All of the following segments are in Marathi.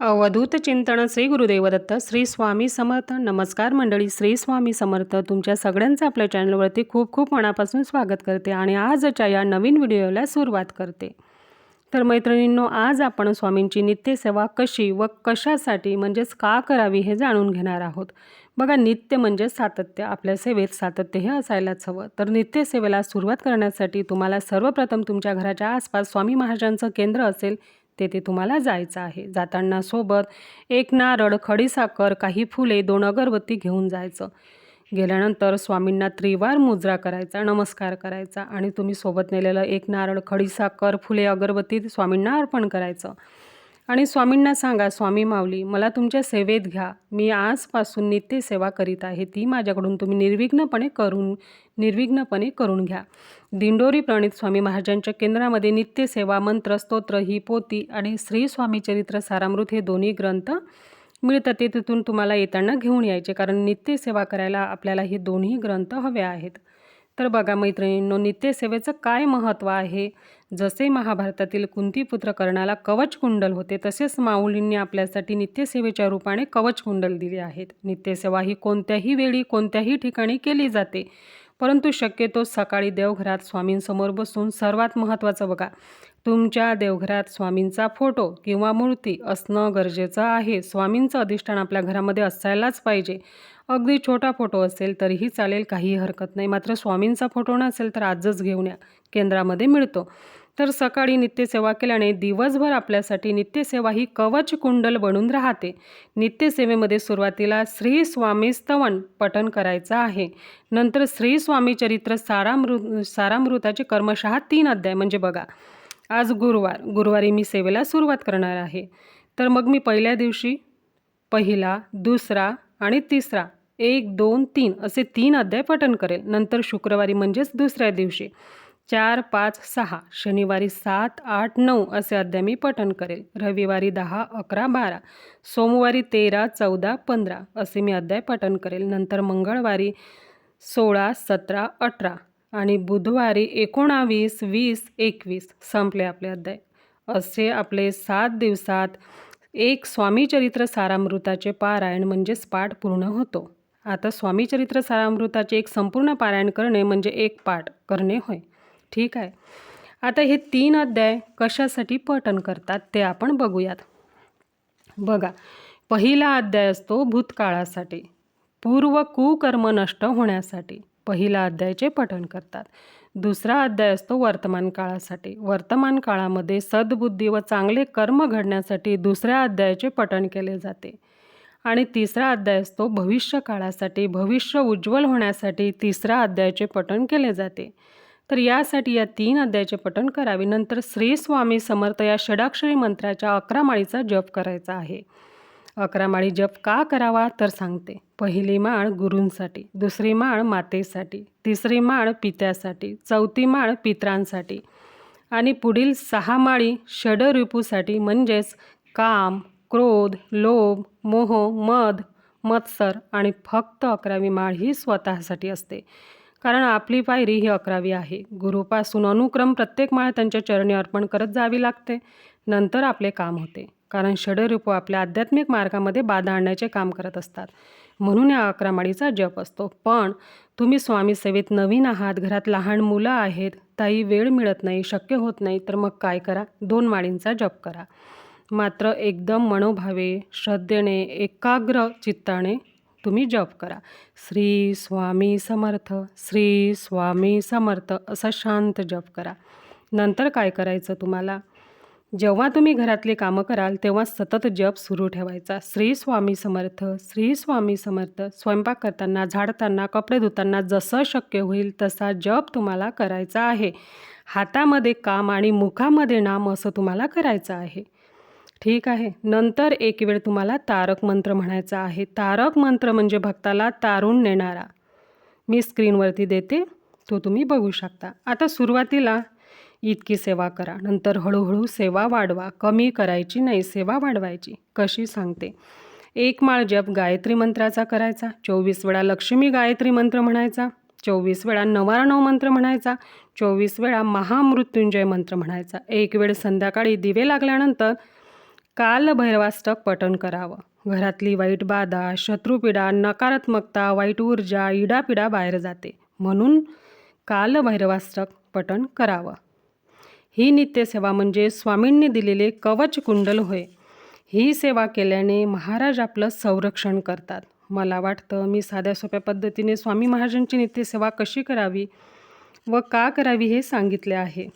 अवधूत चिंतन श्री गुरुदेवदत्त श्री स्वामी समर्थ. नमस्कार मंडळी श्री स्वामी समर्थ तुमच्या सगळ्यांचं आपल्या चॅनलवरती खूप खूप मनापासून स्वागत करते आणि आजच्या या नवीन व्हिडिओला सुरुवात करते. तर मैत्रिणींनो आज आपण स्वामींची नित्यसेवा कशी व कशासाठी म्हणजेच का करावी हे जाणून घेणार आहोत. बघा नित्य म्हणजे सातत्य आपल्या सेवेत सातत्य हे असायलाच हवं. तर नित्यसेवेला सुरुवात करण्यासाठी तुम्हाला सर्वप्रथम तुमच्या घराच्या आसपास स्वामी महाराजांचं केंद्र असेल तेथे तुम्हाला जायचं आहे. जाताना सोबत एक नारळ खडीसाखर काही फुले दोन अगरबत्ती घेऊन जायचं. गेल्यानंतर स्वामींना त्रिवार मुजरा करायचा नमस्कार करायचा आणि तुम्ही सोबत नेलेलं एक नारळ खडीसाखर फुले अगरबत्ती स्वामींना अर्पण करायचं. आणि स्वामींना सांगा स्वामी माऊली मला तुमच्या सेवेत घ्या. मी आजपासून नित्य सेवा करीत आहे. ती माझ्याकडून तुम्ही निर्विघ्नपणे करून निर्विघ्नपणे करून घ्या. दिंडोरी प्रणित स्वामी महाराजांच्या केंद्रामध्ये नित्य सेवा मंत्र स्तोत्र ही पोती आणि श्री स्वामी चरित्र सारामृत हे दोन्ही ग्रंथ मिळतात. ते तिथून तुम्हाला येताना घेऊन यायचे कारण नित्य सेवा करायला आपल्याला हे दोन्ही ग्रंथ हवे आहेत. तर बघा मैत्रिणींनो नित्यसेवेचं काय महत्त्व आहे? जसे महाभारतातील कुंतीपुत्र कर्णाला कवच कुंडल होते तसेच माऊलींनी आपल्यासाठी नित्यसेवेच्या रूपाने कवच कुंडल दिले आहेत. नित्यसेवा ही कोणत्याही वेळी कोणत्याही ठिकाणी केली जाते. परंतु शक्यतो सकाळी देवघरात स्वामींसमोर बसून सर्वात महत्त्वाचं बघा. तुमच्या देवघरात स्वामींचा फोटो किंवा मूर्ती असणं गरजेचं आहे. स्वामींचं अधिष्ठान आपल्या घरामध्ये असायलाच पाहिजे. अगदी छोटा फोटो असेल तरीही चालेल काही हरकत नाही. मात्र स्वामींचा फोटो नसेल तर आजच घेऊन या. केंद्रामध्ये मिळतो. तर सकाळी नित्यसेवा केल्याने दिवसभर आपल्यासाठी नित्यसेवा ही कवच कुंडल बनून राहते. नित्यसेवेमध्ये सुरुवातीला श्री स्वामी स्तवन पठण करायचं आहे. नंतर श्री स्वामी चरित्र सारामृत सारामृताचे कर्मशः तीन अध्याय. म्हणजे बघा आज गुरुवार गुरुवारी मी सेवेला सुरुवात करणार आहे. तर मग मी पहिल्या दिवशी पहिला दुसरा आणि तिसरा एक दोन तीन असे तीन अध्याय पठण करेल. नंतर शुक्रवारी म्हणजेच दुसऱ्या दिवशी. चार पाच सहा शनिवारी सात आठ नऊ असे अध्याय मी पठण करेल. रविवारी दहा अकरा बारा सोमवारी तेरा चौदा पंधरा असे मी अध्याय पठण करेल. नंतर मंगळवारी सोळा सतरा अठरा आणि बुधवारी एकोणावीस वीस एकवीस संपले आपले अध्याय. असे आपले सात दिवसात एक स्वामीचरित्र सारामृताचे पारायण म्हणजेच पाठ पूर्ण होतो. आता स्वामीचरित्र सारामृताचे एक संपूर्ण पारायण करणे म्हणजे एक पाठ करणे होय. ठीक आहे. आता हे तीन अध्याय कशासाठी पठन करतात ते आपण बघूयात. बघा पहिला अध्याय असतो भूतकाळासाठी पूर्व कुकर्म नष्ट होण्यासाठी पहिला अध्यायाचे पठण करतात. दुसरा अध्याय असतो वर्तमान काळासाठी वर्तमान काळामध्ये सद्बुद्धी व चांगले कर्म घडण्यासाठी दुसऱ्या अध्यायाचे पठण केले जाते. आणि तिसरा अध्याय असतो भविष्य काळासाठी भविष्य उज्ज्वल होण्यासाठी तिसरा अध्यायाचे पठण केले जाते. तर यासाठी या तीन अध्यायाचे पठण करावे. नंतर श्री स्वामी समर्थ या षडाक्षरी मंत्राच्या अकरा माळीचा जप करायचा आहे. अकरा माळी जप का करावा? तर सांगते. पहिली माळ गुरूंसाठी दुसरी माळ मातेसाठी तिसरी माळ पित्यासाठी चौथी माळ पित्रांसाठी आणि पुढील सहा माळी षडरिपूसाठी म्हणजेच काम क्रोध लोभ मोह मध मत्सर आणि फक्त अकरावी माळ ही स्वतःसाठी असते. कारण आपली पायरी ही अकरावी आहे. गुरुपासून अनुक्रम प्रत्येक माळ त्यांच्या चरणी अर्पण करत जावी लागते. नंतर आपले काम होते. कारण षडरूप आपल्या आध्यात्मिक मार्गामध्ये बाधा आणण्याचे काम करत असतात. म्हणून या अकरा माळीचा जप असतो. पण तुम्ही स्वामी सेवेत नवीन आहात. घरात लहान मुलं आहेत. ताई वेळ मिळत नाही शक्य होत नाही. तर मग काय करा? दोन माळींचा जप करा. मात्र एकदम मनोभावे श्रद्धेने एकाग्र चित्ताने तुम्ही जप करा. श्री स्वामी समर्थ श्री स्वामी समर्थ असा शांत जप करा. नंतर काय करायचं तुम्हाला? जेव्हा तुम्ही घरातली कामं कराल तेव्हा सतत जप सुरू ठेवायचा. श्री स्वामी समर्थ श्री स्वामी समर्थ स्वयंपाक करताना झाडताना कपडे धुताना जसं शक्य होईल तसा जप तुम्हाला करायचा आहे. हातामध्ये काम आणि मुखामध्ये नाम असं तुम्हाला करायचं आहे. ठीक आहे. नंतर एक वेळ तुम्हाला तारक मंत्र म्हणायचा आहे. तारक मंत्र म्हणजे भक्ताला तारून नेणारा. मी स्क्रीनवरती देते. तो तुम्ही बघू शकता. आता सुरुवातीला इतकी सेवा करा. नंतर हळूहळू सेवा वाढवा. कमी करायची नाही सेवा वाढवायची. कशी सांगते. एक माळ जप गायत्री मंत्राचा करायचा. चोवीस वेळा लक्ष्मी गायत्री मंत्र म्हणायचा. चोवीस वेळा नवारणव मंत्र म्हणायचा. चोवीस वेळा महामृत्युंजय मंत्र म्हणायचा. एक वेळ संध्याकाळी दिवे लागल्यानंतर कालभैरवाष्टक पठण करावं. घरातली वाईट बाधा शत्रुपीडा नकारात्मकता वाईट ऊर्जा इडापिडा बाहेर जाते. म्हणून कालभैरवाष्टक पठण करावं. ही नित्यसेवा म्हणजे स्वामींनी दिलेले कवच कुंडल होय. ही सेवा केल्याने महाराज आपलं संरक्षण करतात. मला वाटतं मी साध्या सोप्या पद्धतीने स्वामी महाराजांची नित्यसेवा कशी करावी व का करावी हे सांगितले आहे.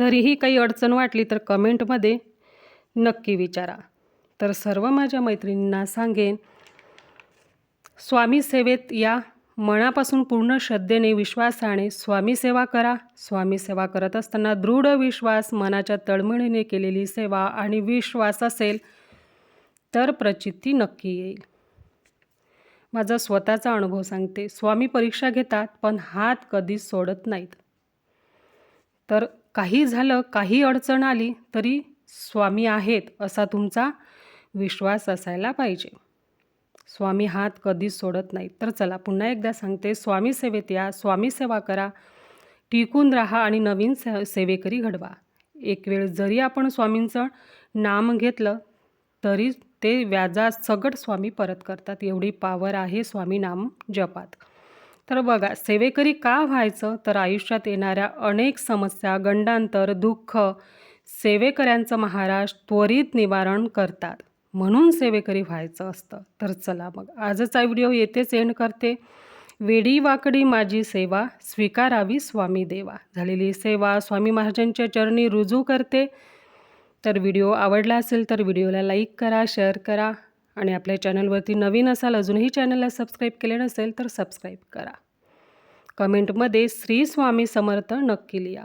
तरीही काही अडचण वाटली तर कमेंटमध्ये नक्की विचारा. तर सर्व माझ्या मैत्रिणींना सांगेन स्वामी सेवेत या मनापासून पूर्ण श्रद्धेने विश्वासाने स्वामी सेवा करा. स्वामी सेवा करत असताना दृढ विश्वास मनाच्या तळमळीने केलेली सेवा आणि विश्वास असेल तर प्रचिती नक्की येईल. माझा स्वतःचा अनुभव सांगते. स्वामी परीक्षा घेतात पण हात कधीच सोडत नाहीत. तर काही झालं काही अडचण आली तरी स्वामी आहेत असा तुमचा विश्वास असायला पाहिजे. स्वामी हात कधीच सोडत नाहीत. तर चला पुन्हा एकदा सांगते. स्वामी सेवेत या. स्वामी सेवा करा. टिकून राहा आणि नवीन से सेवेकरी घडवा. एक वेळ जरी आपण स्वामींचं नाम घेतलं तरी ते व्याजा सगट स्वामी परत करतात. एवढी पावर आहे स्वामी नाम जपात. तर बघा सेवेकरी का व्हायचं? तर आयुष्यात येणाऱ्या अनेक समस्या गंडांतर दुःख सेवेकऱ्यांचं महाराज त्वरित निवारण करतात. म्हणून सेवेकरी व्हायचं असतं. तर चला मग आजचा व्हिडिओ येथेच एंड करते. वेडी वाकडी माझी सेवा स्वीकारावी स्वामी देवा. झालेली सेवा स्वामी महाराजांच्या चरणी रुजू करते. तर व्हिडिओ आवडला असेल तर व्हिडिओला लाईक करा शेअर करा आणि आपल्या चॅनलवरती नवीन असाल अजूनही चॅनलला सबस्क्राईब केले नसेल तर सबस्क्राईब करा. कमेंटमध्ये श्री स्वामी समर्थ नक्की लिहा.